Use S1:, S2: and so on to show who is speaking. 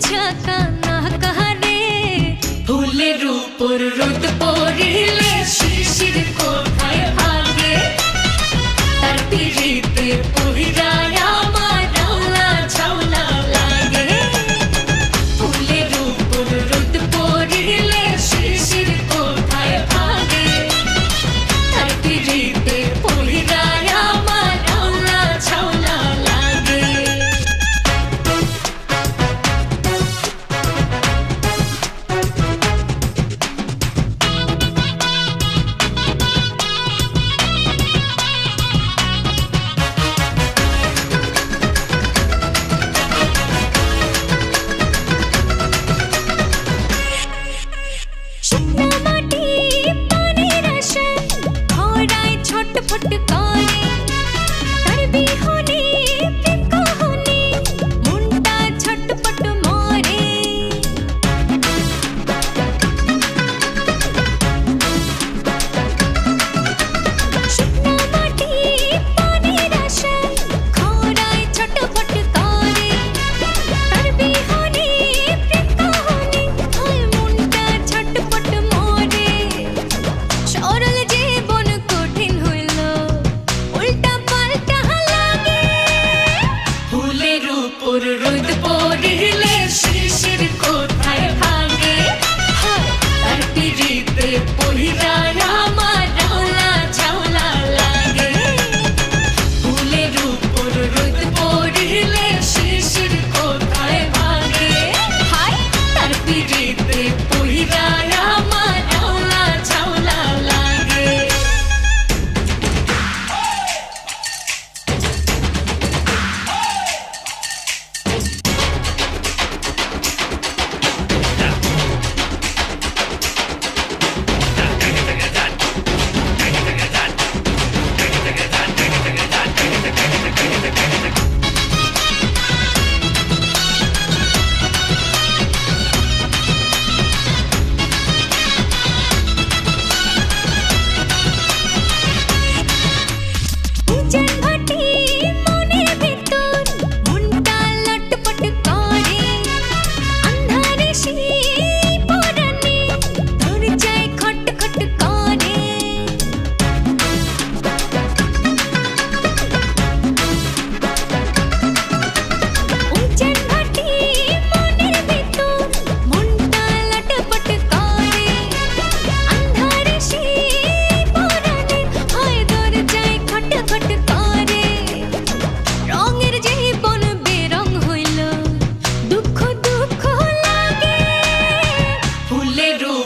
S1: ছাকা ঝাঁকানা কাহারে
S2: ফুলের উপর রোদ পড়িলে শিশির কোথায় আগে তার পিড়িতে পহিরা ഒരു ഇത് പോരില്ല